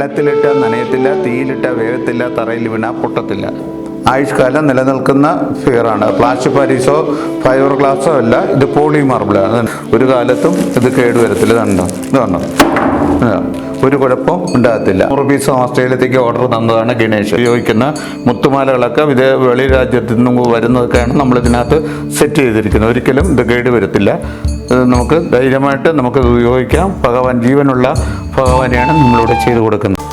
വെള്ളത്തിലിട്ട നനയത്തില്ല തീയിലിട്ട വേഗത്തില്ല തറയിൽ വീണ പൊട്ടത്തില്ല. ആയുഷ്കാലം നിലനിൽക്കുന്ന ഫിയറാണ്. പ്ലാസ്റ്റിക് പാരീസോ ഫൈബർ ഗ്ലാസോ അല്ല ഇത് പോളി മാർബിളാണ് ഒരു കാലത്തും ഇത് കേടുവരത്തില്ല. ഇതുണ്ടോ ഇത് കണ്ടോ. ഒരു കുഴപ്പം ഉണ്ടാകത്തില്ല. നൂറ് പീസ് ഓസ്ട്രേലിയത്തേക്ക് ഓർഡർ തന്നതാണ് ഗണേഷ്. ഉപയോഗിക്കുന്ന മുത്തുമാലകളൊക്കെ ഇത് വെളി രാജ്യത്തു നിന്നും വരുന്നതൊക്കെയാണ് നമ്മൾ ഇതിനകത്ത് സെറ്റ് ചെയ്തിരിക്കുന്നത്. ഒരിക്കലും ഇത് കേട് വരത്തില്ല ഇത് നമുക്ക് ധൈര്യമായിട്ട് നമുക്ക് ഇത് ഉപയോഗിക്കാം. ഭഗവാൻ ജീവനുള്ള ഭഗവാനെയാണ് നമ്മളിവിടെ ചെയ്തു കൊടുക്കുന്നത്.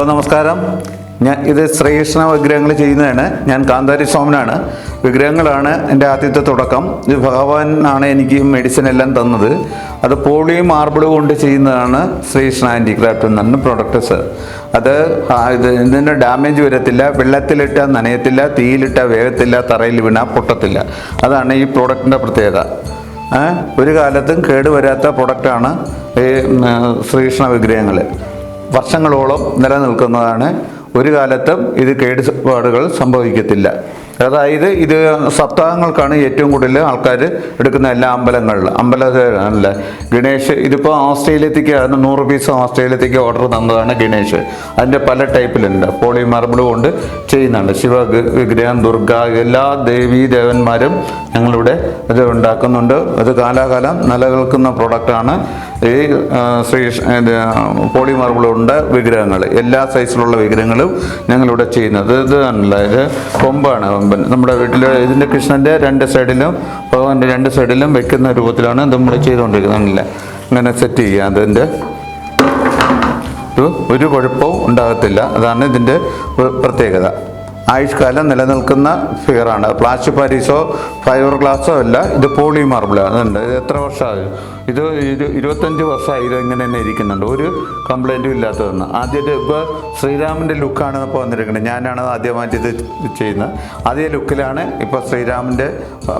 ഹലോ നമസ്കാരം. ഞാൻ ഇത് ശ്രീകൃഷ്ണ വിഗ്രഹങ്ങൾ ചെയ്യുന്നതാണ്. ഞാൻ കാന്താരി സോമനാണ് വിഗ്രഹങ്ങളാണ് എന്റെ ആദ്യത്തെ തുടക്കം. ഇത് ഭഗവാനാണ് എനിക്ക് മെഡിസിൻ എല്ലാം തന്നത്. അത് പോളി മാർബിൾ കൊണ്ട് ചെയ്യുന്നതാണ് ശ്രീകൃഷ്ണ ആന്റി ക്രാഫ്റ്റ് എന്നാണ് പ്രൊഡക്റ്റ് സർ അത് ഇത് ഇതിന് ഡാമേജ് വരത്തില്ല. വെള്ളത്തിലിട്ട നനയത്തില്ല. തീയിലിട്ട വേഗത്തില്ല. തറയിൽ വീണാൽ പൊട്ടത്തില്ല. അതാണ് ഈ പ്രോഡക്റ്റിന്റെ പ്രത്യേകത. ഒരു കാലത്തും കേടുവരാത്ത പ്രൊഡക്റ്റാണ് ഈ ശ്രീകൃഷ്ണ വിഗ്രഹങ്ങൾ. വർഷങ്ങളോളം നിലനിൽക്കുന്നതാണ്. ഒരു കാലത്തും ഇത് കേടുപാടുകൾ സംഭവിക്കത്തില്ല. അതായത് ഇത് സപ്താഹങ്ങൾക്കാണ് ഏറ്റവും കൂടുതൽ ആൾക്കാർ എടുക്കുന്ന എല്ലാ അമ്പലങ്ങളിലും അമ്പലത്തിലല്ല ഗണേഷ് ഇതിപ്പോൾ ഓസ്ട്രേലിയത്തേക്ക് നൂറ് പീസ് ഓസ്ട്രേലിയത്തേക്ക് ഓർഡർ തന്നതാണ് ഗണേഷ്. അതിന്റെ പല ടൈപ്പിലുണ്ട്. പോളി മാർബിൾ കൊണ്ട് ചെയ്യുന്നുണ്ട്. ശിവ വിഗ്രഹം ദുർഗ എല്ലാ ദേവീ ദേവന്മാരും ഞങ്ങളിവിടെ ഇത് ഉണ്ടാക്കുന്നുണ്ട്. അത് കാലാകാലം നിലനിൽക്കുന്ന പ്രൊഡക്റ്റാണ് ഈ ശ്രീ പോളി മാർബിളുണ്ട് വിഗ്രഹങ്ങൾ എല്ലാ സൈസിലുള്ള വിഗ്രഹങ്ങളും ഞങ്ങളിവിടെ ചെയ്യുന്നത്. ഇത് അല്ല ഇത് കൊമ്പാണ്. കൊമ്പൻ നമ്മുടെ വീട്ടിൽ ഇതിന്റെ കൃഷ്ണന്റെ രണ്ട് സൈഡിലും ഭഗവാന്റെ രണ്ട് സൈഡിലും വെക്കുന്ന രൂപത്തിലാണ് നമ്മൾ ചെയ്തുകൊണ്ടിരിക്കുന്നത് അല്ലേ ഇങ്ങനെ സെറ്റ് ചെയ്യുക. അതിന്റെ ഒരു കുഴപ്പവും ഉണ്ടാകത്തില്ല. അതാണ് ഇതിന്റെ പ്രത്യേകത. ആയുഷ്കാലം നിലനിൽക്കുന്ന ഫിഗറാണ് പ്ലാസ്റ്റിക് പാരീസോ ഫൈബർ ഗ്ലാസോ അല്ല ഇത് പോളി മാർബിളാണ് അതുണ്ട്. ഇത് എത്ര വർഷമായി? ഇത് ഇരു ഇരുപത്തഞ്ച് വർഷമായി ഇത് ഇങ്ങനെ തന്നെ ഇരിക്കുന്നുണ്ട്. ഒരു കംപ്ലൈന്റും ഇല്ലാത്തതെന്ന്. ആദ്യത്തെ ഇപ്പോൾ ശ്രീരാമന്റെ ലുക്കാണ് ഇപ്പോൾ വന്നിരിക്കുന്നത്. ഞാനാണ് ആദ്യമായിട്ട് ഇത് ചെയ്യുന്നത്. അതേ ലുക്കിലാണ് ഇപ്പോൾ ശ്രീരാമന്റെ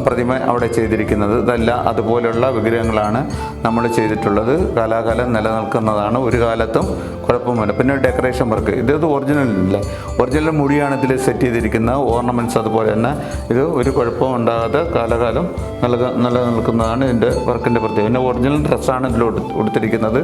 പ്രതിമ അവിടെ ചെയ്തിരിക്കുന്നത്. ഇതല്ല അതുപോലെയുള്ള വിഗ്രഹങ്ങളാണ് നമ്മൾ ചെയ്തിട്ടുള്ളത്. കാലാകാലം നിലനിൽക്കുന്നതാണ്. ഒരു കാലത്തും കുഴപ്പമില്ല പിന്നെ ഡെക്കറേഷൻ വർക്ക് ഇത് ഒറിജിനൽ ഇല്ല? ഒറിജിനൽ മുടിയാണ് ഇതിൽ സെറ്റ് ചെയ്തിരിക്കുന്നത് ഓർണമെന്റ്സ് അതുപോലെ തന്നെ ഇത് ഒരു കുഴപ്പവും ഉണ്ടാകാതെ കാലകാലം നൽക നിലനിൽക്കുന്നതാണ് ഇതിന്റെ വർക്കിന്റെ പ്രത്യേകത. പിന്നെ ഒറിജിനൽ ഡ്രസ്സാണ് ഇതിൽ ഉടു- ഉടുത്തിരിക്കുന്നത്.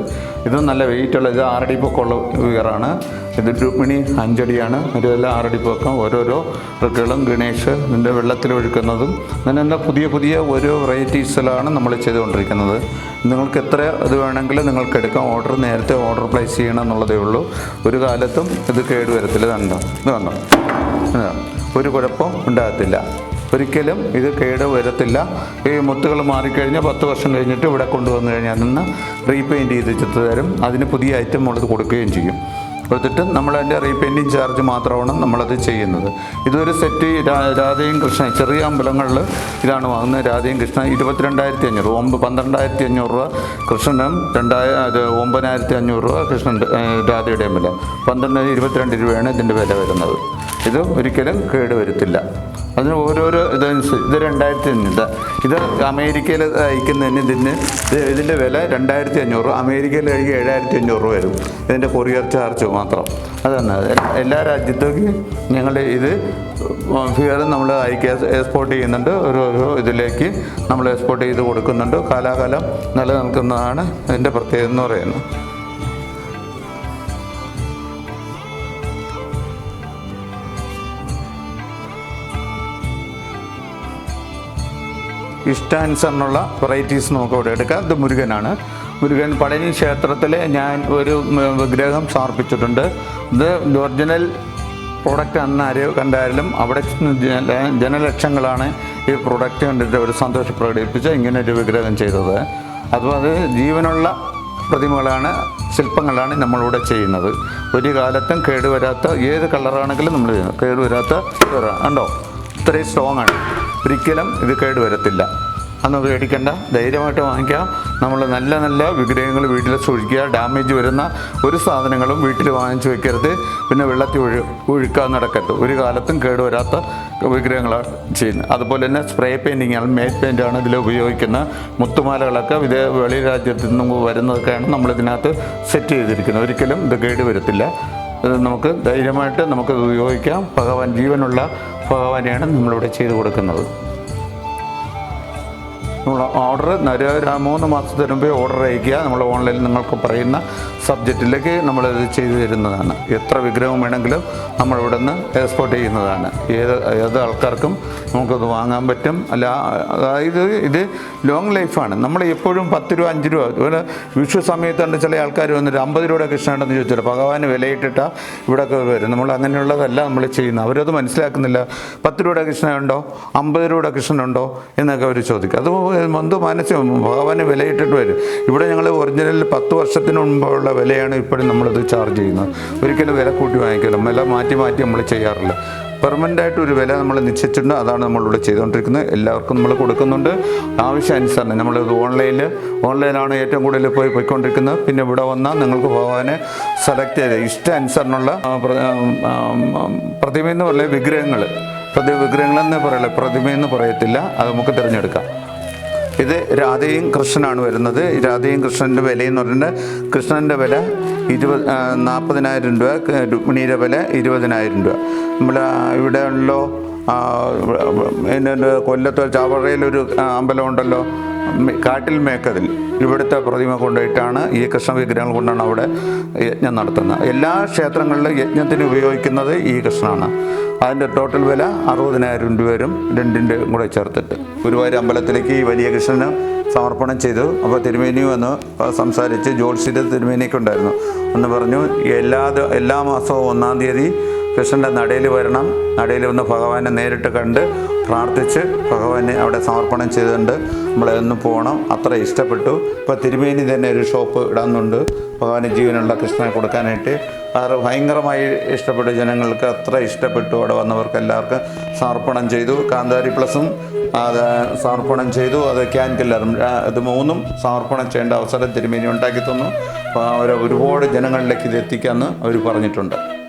ഇത് നല്ല വെയിറ്റ് ഉള്ള ഇത് ആറടി പൊക്കമുള്ള വിയറാണ് ഇത് രുക്മിണി അഞ്ചടിയാണ്. ഇതെല്ലാം ആറടി പൊക്കം. ഓരോരോ റിക്കുകളും ഗണേഷ് ഇതിന്റെ വെള്ളത്തിൽ ഒഴുക്കുന്നതും. അങ്ങനെ തന്നെ പുതിയ പുതിയ ഓരോ വെറൈറ്റീസിലാണ് നമ്മൾ ചെയ്തുകൊണ്ടിരിക്കുന്നത്. നിങ്ങൾക്ക് എത്ര ഇത് വേണമെങ്കിലും നിങ്ങൾക്ക് എടുക്കാം. ഓർഡർ നേരത്തെ ഓർഡർ പ്ലേസ് ചെയ്യണം എന്നുള്ളതേ ഉള്ളൂ. ഒരു കാലത്തും ഇത് കേടുവരത്തില്ല കണ്ടോ? ഇത് കണ്ടോ? ഒരു കുഴപ്പം ഉണ്ടാകത്തില്ല. ഒരിക്കലും ഇത് കേട് വരത്തില്ല. ഈ മുത്തുകൾ മാറിക്കഴിഞ്ഞാൽ പത്ത് വർഷം കഴിഞ്ഞിട്ട് ഇവിടെ കൊണ്ടുവന്നു കഴിഞ്ഞാൽ നിന്ന് റീപെയിന്റ് ചെയ്ത് ചെത്തു തരും. അതിന് പുതിയ ഐറ്റം ഉള്ളത് കൊടുക്കുകയും ചെയ്യും. കൊടുത്തിട്ട് നമ്മളതിന്റെ റീപെയിന്റിങ് ചാർജ് മാത്രമാണ് നമ്മളത് ചെയ്യുന്നത്. ഇതൊരു സെറ്റ് രാധയും കൃഷ്ണ ചെറിയ അമ്പലങ്ങളിൽ ഇതാണ് വാങ്ങുന്നത് രാധയും കൃഷ്ണ ഇരുപത്തിരണ്ടായിരത്തി അഞ്ഞൂറ് ഒമ്പത് പന്ത്രണ്ടായിരത്തി അഞ്ഞൂറ് രൂപ കൃഷ്ണനും രണ്ടായ ഒമ്പതിനായിരത്തി അഞ്ഞൂറ് രൂപ കൃഷ്ണൻ രാധയുടെ വില പന്ത്രണ്ട് ഇരുപത്തിരണ്ട് രൂപയാണ് ഇതിന്റെ വില വരുന്നത്. ഇത് ഒരിക്കലും കേട് വരുത്തില്ല. അതിന് ഓരോരോ ഇതനുസരിച്ച് ഇത് രണ്ടായിരത്തി അഞ്ഞൂറ് ഇത് അമേരിക്കയിൽ അയക്കുന്നതിന് ഇതിന് ഇത് ഇതിന്റെ വില രണ്ടായിരത്തി അഞ്ഞൂറ് അമേരിക്കയിൽ കഴിക്കുക ഏഴായിരത്തി അഞ്ഞൂറ് രൂപ വരും. ഇതിന്റെ കൊറിയർ ചാർജ് മാത്രം. അതന്നെ എല്ലാ രാജ്യത്തേക്കും ഞങ്ങൾ ഇത് ഫിയർ നമ്മൾ അയക്കുക എക്സ്പോർട്ട് ചെയ്യുന്നുണ്ട്. ഓരോരോ ഇതിലേക്ക് നമ്മൾ എക്സ്പോർട്ട് ചെയ്ത് കൊടുക്കുന്നുണ്ട്. കാലാകാലം നിലനിൽക്കുന്നതാണ് ഇതിന്റെ പ്രത്യേകത എന്ന് പറയുന്നത്. ഇഷ്ടാനുസരണമുള്ള വെറൈറ്റീസ് നമുക്ക് ഇവിടെ എടുക്കാം. ഇത് മുരുകനാണ്. മുരുകൻ പടനി ക്ഷേത്രത്തിൽ ഞാൻ ഒരു വിഗ്രഹം സമർപ്പിച്ചിട്ടുണ്ട്. ഇത് ഒറിജിനൽ പ്രോഡക്റ്റ് അന്ന് ആര് കണ്ടായാലും അവിടെ ജനലക്ഷങ്ങളാണ് ഈ പ്രോഡക്റ്റ് കണ്ടിട്ട് ഒരു സന്തോഷം പ്രകടിപ്പിച്ച് ഇങ്ങനെ ഒരു വിഗ്രഹം ചെയ്തത്. അപ്പോൾ അത് ജീവനുള്ള പ്രതിമകളാണ് ശില്പങ്ങളാണ് നമ്മളിവിടെ ചെയ്യുന്നത്. ഒരു കാലത്തും കേടുവരാത്ത ഏത് കളറാണെങ്കിലും നമ്മൾ ചെയ്യുന്നത്. കേടുവരാത്ത കണ്ടോ? ഇത്രയും സ്ട്രോങ് ആണ്. ഒരിക്കലും ഇത് കേടുവരത്തില്ല അന്ന് പേടിക്കണ്ട. ധൈര്യമായിട്ട് വാങ്ങിക്കാം. നമ്മൾ നല്ല നല്ല വിഗ്രഹങ്ങൾ വീട്ടിൽ സൂക്ഷിക്കുക. ഡാമേജ് വരുന്ന ഒരു സാധനങ്ങളും വീട്ടിൽ വാങ്ങിച്ചു വെക്കരുത്. പിന്നെ വെള്ളത്തിൽ ഒഴു ഒഴുക്കാൻ നടക്കരുത്. ഒരു കാലത്തും കേടുവരാത്ത വിഗ്രഹങ്ങളാണ് ചെയ്യുന്നത് അതുപോലെ തന്നെ സ്പ്രേ പെയിന്റിങ്ങാണ് മേറ്റ് പെയിന്റാണ് ഇതിൽ ഉപയോഗിക്കുന്ന മുത്തുമാലകളൊക്കെ വിദേ വെളി രാജ്യത്തു നിന്നും വരുന്നതൊക്കെയാണ് നമ്മളിതിനകത്ത് സെറ്റ് ചെയ്തിരിക്കുന്നത്. ഒരിക്കലും ഇത് കേട് വരത്തില്ല. നമുക്ക് ധൈര്യമായിട്ട് നമുക്ക് ഉപയോഗിക്കാം. ഭഗവാൻ ജീവനുള്ള ഭഗവാനെയാണ് നമ്മളിവിടെ ചെയ്തു കൊടുക്കുന്നത്. നമ്മൾ ഓർഡർ ഒരു മൂന്ന് മാസത്തിന് മുമ്പേ ഓർഡർ അയക്കുക നമ്മൾ ഓൺലൈനിൽ നിങ്ങൾക്ക് പറയുന്ന സബ്ജക്റ്റിലേക്ക് നമ്മളിത് ചെയ്തു തരുന്നതാണ്. എത്ര വിഗ്രഹം വേണമെങ്കിലും നമ്മൾ ഇവിടെ നിന്ന് എക്സ്പോർട്ട് ചെയ്യുന്നതാണ്. ഏത് ഏത് ആൾക്കാർക്കും നമുക്കത് വാങ്ങാൻ പറ്റും. അല്ല അതായത് ഇത് ലോങ് ലൈഫാണ് നമ്മൾ എപ്പോഴും പത്ത് രൂപ അഞ്ച് രൂപ. അതുപോലെ വിഷു സമയത്തുണ്ട് ചില ആൾക്കാർ വന്നിട്ട് അമ്പത് രൂപയുടെ കൃഷ്ണുണ്ടെന്ന് ചോദിച്ചാൽ ഭഗവാന് വിലയിട്ടിട്ടാ ഇവിടെയൊക്കെ വരും. നമ്മൾ അങ്ങനെയുള്ളതല്ല നമ്മൾ ചെയ്യുന്നത്. അവരത് മനസ്സിലാക്കുന്നില്ല. പത്ത് രൂപയുടെ കൃഷ്ണനുണ്ടോ? അമ്പത് രൂപയുടെ കൃഷ്ണനുണ്ടോ? എന്നൊക്കെ അവർ ചോദിക്കും. അത് മന്ത് മനസ്സും ഭഗവാന് വിലയിട്ടിട്ട് വരും. ഇവിടെ ഞങ്ങൾ ഒറിജിനൽ പത്ത് വർഷത്തിന് മുമ്പുള്ള വിലയാണ് ഇപ്പോഴും നമ്മളത് ചാർജ് ചെയ്യുന്നത്. ഒരിക്കലും വില കൂട്ടി വാങ്ങിക്കലും വില മാറ്റി മാറ്റി നമ്മൾ ചെയ്യാറില്ല. പെർമനന്റ് ആയിട്ട് ഒരു വില നമ്മൾ നിശ്ചയിച്ചിട്ടുണ്ട്. അതാണ് നമ്മളിവിടെ ചെയ്തുകൊണ്ടിരിക്കുന്നത് എല്ലാവർക്കും നമ്മൾ കൊടുക്കുന്നുണ്ട്. ആവശ്യാനുസരണം നമ്മളിത് ഓൺലൈനിൽ ഓൺലൈനാണ് ഏറ്റവും കൂടുതൽ പോയി പോയിക്കൊണ്ടിരിക്കുന്നത്. പിന്നെ ഇവിടെ വന്നാൽ നിങ്ങൾക്ക് ഭഗവാനെ സെലക്ട് ചെയ്ത് ഇഷ്ടാനുസരണമുള്ള അനുസരണമുള്ള പ്ര- ആ, ആ, പ്രതിമയെന്ന് പറയുന്നത് വിഗ്രഹങ്ങൾ പ്രതി വിഗ്രഹങ്ങളെന്ന് പറയില്ല പ്രതിമയെന്ന് പറയത്തില്ല. അത് നമുക്ക് തിരഞ്ഞെടുക്കാം. ഇത് രാധയും കൃഷ്ണനാണ് വരുന്നത്. രാധയും കൃഷ്ണന്റെ വിലയെന്ന് പറഞ്ഞിട്ട് കൃഷ്ണന്റെ വില ഇരുപത് നാൽപ്പതിനായിരം രൂപ രുക്മിണിയുടെ വില ഇരുപതിനായിരം രൂപ. നമ്മൾ ഇവിടെ ഉള്ളോ കൊല്ലത്ത് ചാവറയിലൊരു അമ്പലമുണ്ടല്ലോ കാട്ടിൽ മേക്കതിൽ. ഇവിടുത്തെ പ്രതിമ കൊണ്ടുപോയിട്ടാണ് ഈ കൃഷ്ണ വിഗ്രഹങ്ങൾ കൊണ്ടാണ് അവിടെ യജ്ഞം നടത്തുന്നത്. എല്ലാ ക്ഷേത്രങ്ങളിലും യജ്ഞത്തിന് ഉപയോഗിക്കുന്നത് ഈ കൃഷ്ണനാണ്. അതിന്റെ ടോട്ടൽ വില അറുപതിനായിരം രൂപ വരും രണ്ടിന്റെ കൂടെ ചേർത്തിട്ട്. ഗുരുവായൂർ അമ്പലത്തിലേക്ക് ഈ വലിയ കൃഷ്ണന് സമർപ്പണം ചെയ്തു. അപ്പോൾ തിരുമേനി വന്ന് സംസാരിച്ച് ജോത്സ്യന്റെ തിരുമേനിക്ക് ഉണ്ടായിരുന്നു എന്ന് പറഞ്ഞു എല്ലാ എല്ലാ മാസവും ഒന്നാം തീയതി കൃഷ്ണന്റെ നടയിൽ വരണം. നടയിൽ വന്ന് ഭഗവാനെ നേരിട്ട് കണ്ട് പ്രാർത്ഥിച്ച് ഭഗവാനെ അവിടെ സമർപ്പണം ചെയ്തുകൊണ്ട് നമ്മളൊന്ന് പോകണം. അത്ര ഇഷ്ടപ്പെട്ടു. ഇപ്പോൾ തിരുമേനി തന്നെ ഒരു ഷോപ്പ് ഇടാന്നുണ്ട്. ഭഗവാന് ജീവനുള്ള കൃഷ്ണനെ കൊടുക്കാനായിട്ട്. അത് ഭയങ്കരമായി ഇഷ്ടപ്പെട്ടു ജനങ്ങൾക്ക്. അത്ര ഇഷ്ടപ്പെട്ടു അവിടെ വന്നവർക്ക് എല്ലാവർക്കും സമർപ്പണം ചെയ്തു. കാന്താരി പ്ലസും അത് സമർപ്പണം ചെയ്തു. അത് ക്യാൻ കില്ലറും ഇത് മൂന്നും സമർപ്പണം ചെയ്യേണ്ട അവസരം തിരുമേനി ഉണ്ടാക്കി തന്നു. അവർ ഒരുപാട് ജനങ്ങളിലേക്ക് ഇത് എത്തിക്കാമെന്ന് അവർ പറഞ്ഞിട്ടുണ്ട്.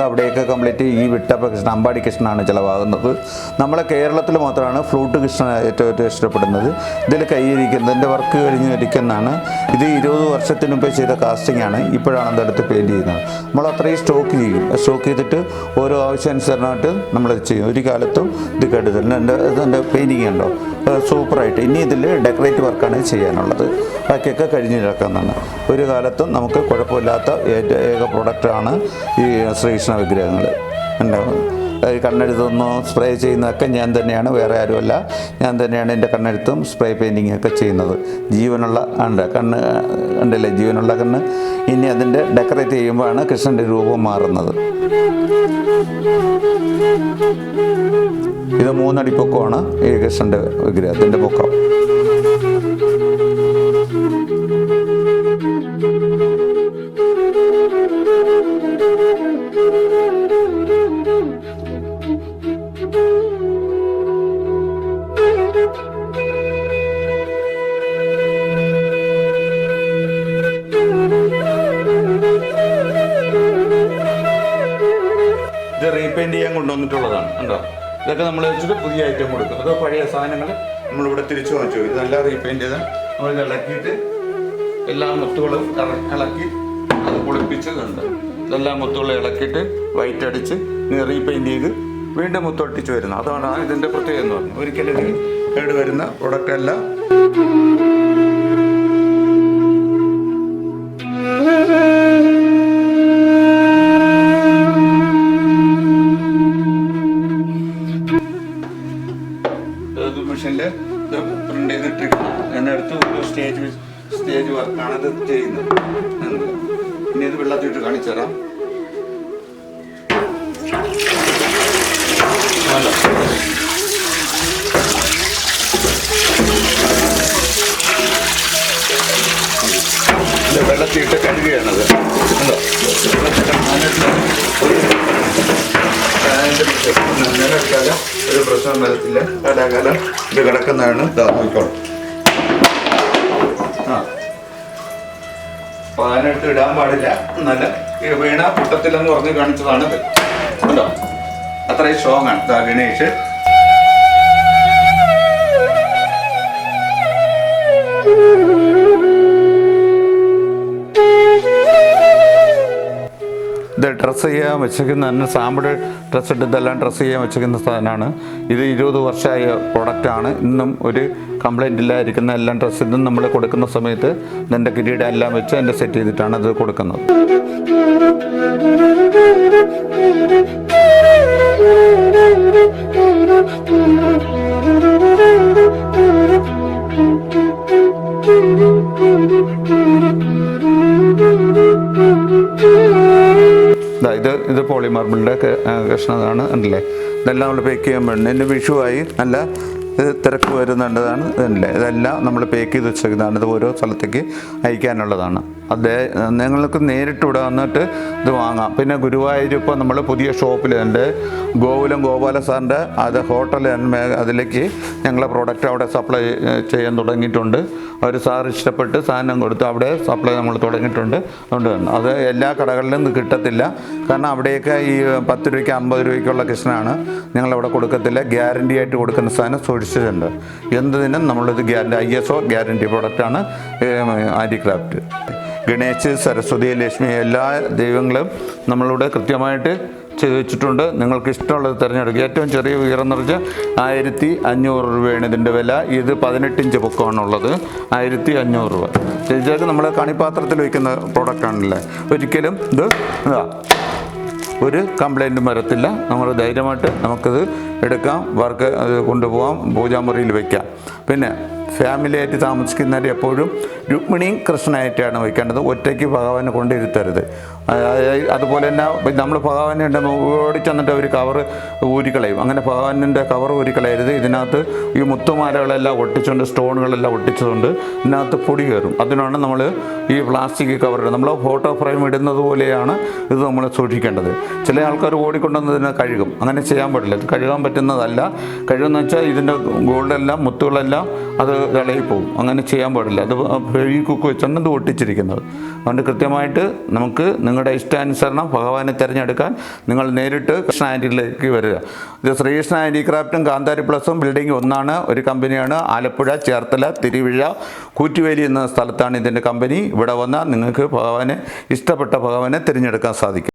അവിടെയൊക്കെ കംപ്ലീറ്റ് ഈ വിട്ടപ്പ കൃഷ്ണൻ അമ്പാടി കൃഷ്ണനാണ് ചിലവാകുന്നത്. നമ്മളെ കേരളത്തിൽ മാത്രമാണ് ഫ്ലൂട്ട് കൃഷ്ണൻ ഏറ്റവും ഏറ്റവും ഇഷ്ടപ്പെടുന്നത്. ഇതിൽ കൈയിരിക്കുന്നതിന്റെ വർക്ക് കഴിഞ്ഞ് ഇരിക്കുന്നതാണ്. ഇത് ഇരുപത് വർഷത്തിന് മുമ്പേ ചെയ്ത കാസ്റ്റിംഗ് ആണ്. ഇപ്പോഴാണ് അതെടുത്ത് പെയിന്റ് ചെയ്യുന്നത്. നമ്മൾ അത്രയും സ്റ്റോക്ക് ചെയ്യും. സ്റ്റോക്ക് ചെയ്തിട്ട് ഓരോ ആവശ്യാനുസരണമായിട്ട് നമ്മൾ ചെയ്യും. ഒരു കാലത്തും ഇത് കേട്ടിട്ടില്ല എന്റെ എന്റെ പെയിന്റിങ് ഉണ്ടോ? സൂപ്പറായിട്ട്. ഇനി ഇതിൽ ഡെക്കറേറ്റ് വർക്കാണ് ചെയ്യാനുള്ളത്. ബാക്കിയൊക്കെ കഴിഞ്ഞ് കിടക്കുന്നതാണ് ഒരു കാലത്തും നമുക്ക് കുഴപ്പമില്ലാത്ത ഏക പ്രൊഡക്റ്റാണ് ഈ ശ്രീകൃഷ്ണ വിഗ്രഹങ്ങൾ ഉണ്ടാകുന്നത് കണ്ണെഴുതുന്നു സ്പ്രേ ചെയ്യുന്നതൊക്കെ ഞാൻ തന്നെയാണ് വേറെ ആരുമല്ല. ഞാൻ തന്നെയാണ് എന്റെ കണ്ണെഴുത്തും സ്പ്രേ പെയിന്റിങ്ങും ഒക്കെ ചെയ്യുന്നത്. ജീവനുള്ള ഉണ്ട് കണ്ണ് കണ്ടല്ലേ? ജീവനുള്ള കണ്ണ്. ഇനി അതിന്റെ ഡെക്കറേറ്റ് ചെയ്യുമ്പോഴാണ് കൃഷ്ണന്റെ രൂപം മാറുന്നത്. ഇത് മൂന്നടി പൊക്കമാണ് ഈ കൃഷ്ണന്റെ വിഗ്രഹത്തിന്റെ പൊക്കം. കൊണ്ടുവന്നിട്ടുള്ളതാണ് കണ്ടോ? ഇതൊക്കെ നമ്മൾ വെച്ചിട്ട് പുതിയ ഐറ്റം കൊടുക്കും അതോ പഴയ സാധനങ്ങൾ നമ്മളിവിടെ തിരിച്ചു വാങ്ങിച്ചു. ഇതെല്ലാം റീപെയിന്റ് ചെയ്ത് നമ്മൾ ഇളക്കിയിട്ട് എല്ലാ മുത്തുകളും ഇളക്കി അത് കുളിപ്പിച്ചതുണ്ട് ഇതെല്ലാം മുത്തുകളും ഇളക്കിയിട്ട് വൈറ്റ് അടിച്ച് റീപെയിന്റ് ചെയ്ത് വീണ്ടും മുത്തൊട്ടിച്ച് വരുന്നത്. അതാണ് ഇതിന്റെ പ്രത്യേകത എന്ന് പറഞ്ഞത് ഒരിക്കലും കേട് വരുന്ന പ്രൊഡക്റ്റ് അല്ല. അത് ചെയ്യുന്നു. ഇനി ഇത് വെള്ളത്തിട്ട് കാണിച്ചു തരാം. വെള്ളത്തിയിട്ട് കഴുകുകയാണത് ഒരു പ്രശ്നം വരത്തില്ല. കലാകാലം ഇത് കിടക്കുന്നതാണ്. നോക്കിക്കോളാം. പതിനെട്ട് ഇടാൻ പാടില്ല. ഈ വീണ പൊട്ടത്തില്ലെന്ന് പറഞ്ഞ് കാണിച്ചതാണ് ഇത് കണ്ടോ? അത്രയും സ്ട്രോങ് ആണ്. ഗണേഷ്. ഇത് ഡ്രസ്സ് ചെയ്യാൻ വെച്ചിരിക്കുന്ന തന്നെ സാമ്പിൾ ഡ്രസ്സ് ഇട്ട് ഇതെല്ലാം ഡ്രസ്സ് ചെയ്യാൻ വെച്ചിരിക്കുന്ന സാധനമാണ്. ഇത് ഇരുപത് വർഷമായ പ്രൊഡക്റ്റാണ് ഇന്നും ഒരു കംപ്ലൈന്റ് ഇല്ലാതിരിക്കുന്ന എല്ലാം ഡ്രസ്സ് ഇന്നും നമ്മൾ കൊടുക്കുന്ന സമയത്ത് ഇതിന്റെ കിരീടം എല്ലാം വെച്ച് എന്റെ സെറ്റ് ചെയ്തിട്ടാണ് അത് കൊടുക്കുന്നത്. ഇത് പോളി മാർബിളിന്റെ കഷ്ണതാണ് ഉണ്ടല്ലേ? ഇതെല്ലാം നമ്മൾ പേക്ക് ചെയ്യാൻ വേണ്ടി. ഇതിന്റെ വിഷുവായി നല്ല ഇത് തിരക്ക് വരുന്നുണ്ടതാണ് ഇതല്ലേ ഇതെല്ലാം നമ്മൾ പേക്ക് ചെയ്ത് വെച്ചേക്കുന്നതാണ്. ഇത് ഓരോ സ്ഥലത്തേക്ക് അയക്കാനുള്ളതാണ്. അതേ നിങ്ങൾക്ക് നേരിട്ട് ഇവിടെ വന്നിട്ട് ഇത് വാങ്ങാം. പിന്നെ ഗുരുവായൂർ ഇപ്പോൾ നമ്മൾ പുതിയ ഷോപ്പിൽ എന്റെ ഗോകുലം ഗോപാല സാറിന്റെ അത് ഹോട്ടൽ അതിലേക്ക് ഞങ്ങളെ പ്രോഡക്റ്റ് അവിടെ സപ്ലൈ ചെയ്യാൻ തുടങ്ങിയിട്ടുണ്ട്. അവർ സാർ ഇഷ്ടപ്പെട്ട് സാധനം കൊടുത്ത് അവിടെ സപ്ലൈ നമ്മൾ തുടങ്ങിയിട്ടുണ്ട്. അതുകൊണ്ട് അത് എല്ലാ കടകളിലും കിട്ടത്തില്ല. കാരണം അവിടെയൊക്കെ ഈ പത്ത് രൂപയ്ക്ക് അമ്പത് രൂപയ്ക്കുള്ള കൃഷ്ണനാണ്. ഞങ്ങളവിടെ കൊടുക്കത്തില്ല. ഗ്യാരണ്ടി ആയിട്ട് കൊടുക്കുന്ന സാധനം സൂക്ഷിച്ചിട്ടുണ്ട്. എന്തിനും നമ്മളിത് guarantee I S O guarantee പ്രോഡക്റ്റാണ് ഹാൻഡിക്രാഫ്റ്റ് ക്രാഫ്റ്റ് ഗണേശ് സരസ്വതി ലക്ഷ്മി എല്ലാ ദൈവങ്ങളും നമ്മളിവിടെ കൃത്യമായിട്ട് ചെയ്ത് വെച്ചിട്ടുണ്ട് നിങ്ങൾക്ക് ഇഷ്ടമുള്ളത് തിരഞ്ഞെടുക്കുക. ഏറ്റവും ചെറിയ ഉയർന്ന നിറച്ച് ആയിരത്തി അഞ്ഞൂറ് രൂപയാണ് ഇതിന്റെ വില. ഇത് പതിനെട്ട് ഇഞ്ച് പൊക്കമാണുള്ളത്. ആയിരത്തി അഞ്ഞൂറ് രൂപ. ചേച്ചിക്ക് നമ്മൾ കണിപ്പാത്രത്തിൽ വയ്ക്കുന്ന പ്രോഡക്റ്റാണല്ലേ ഒരിക്കലും ഇത് ഇതാ ഒരു കംപ്ലൈന്റും വരത്തില്ല. നമ്മൾ ധൈര്യമായിട്ട് നമുക്കിത് എടുക്കാം. വർക്ക് അത് കൊണ്ടുപോകാം പൂജാമുറിയിൽ വയ്ക്കാം. പിന്നെ ഫാമിലിയായിട്ട് താമസിക്കുന്നവർ എപ്പോഴും രുക്മിണിയും കൃഷ്ണനായിട്ടാണ് വയ്ക്കേണ്ടത്. ഒറ്റയ്ക്ക് ഭഗവാനെ കൊണ്ടിരുത്തരുത് അതുപോലെ തന്നെ നമ്മൾ ഭഗവാനെ ഓടി ചെന്നിട്ട് ഒരു കവറ് ഊരിക്കളയും. അങ്ങനെ ഭഗവാനിന്റെ കവർ ഊരിക്കളയരുത്. ഇതിനകത്ത് ഈ മുത്തുമാലകളെല്ലാം ഒട്ടിച്ചുകൊണ്ട് സ്റ്റോണുകളെല്ലാം ഒട്ടിച്ചുകൊണ്ട് ഇതിനകത്ത് പൊടി കയറും. അതിനാണ് നമ്മൾ ഈ പ്ലാസ്റ്റിക് കവർ നമ്മൾ ഫോട്ടോ ഫ്രെയിം ഇടുന്നത് പോലെയാണ് ഇത് നമ്മൾ സൂക്ഷിക്കേണ്ടത്. ചില ആൾക്കാർ ഓടിക്കൊണ്ടുവന്നതിന് കഴുകും. അങ്ങനെ ചെയ്യാൻ പാടില്ല ഇത് കഴുകാൻ പറ്റുന്നതല്ല. കഴുകുന്ന വെച്ചാൽ ഇതിന്റെ ഗോൾഡെല്ലാം മുത്തുകളെല്ലാം അത് ഇളകി പോകും. അങ്ങനെ ചെയ്യാൻ പാടില്ല. അത് ഈ കുക്ക് വെച്ചാണ് ഇത് ഒട്ടിച്ചിരിക്കുന്നത്. അതുകൊണ്ട് കൃത്യമായിട്ട് നമുക്ക് നിങ്ങളുടെ ഇഷ്ടാനുസരണം ഭഗവാനെ തിരഞ്ഞെടുക്കാൻ നിങ്ങൾ നേരിട്ട് കൃഷ്ണ ആന്റിയിലേക്ക് വരിക. ഇത് ശ്രീകൃഷ്ണ ഹാൻഡിക്രാഫ്റ്റും കാന്താരി പ്ലസും ബിൽഡിംഗ് ഒന്നാണ്. ഒരു കമ്പനിയാണ്. ആലപ്പുഴ ചേർത്തല തിരുവിഴ കൂറ്റുവേലി എന്ന സ്ഥലത്താണ് ഇതിന്റെ കമ്പനി. ഇവിടെ വന്നാൽ നിങ്ങൾക്ക് ഭഗവാനെ ഇഷ്ടപ്പെട്ട ഭഗവാനെ തിരഞ്ഞെടുക്കാൻ സാധിക്കും.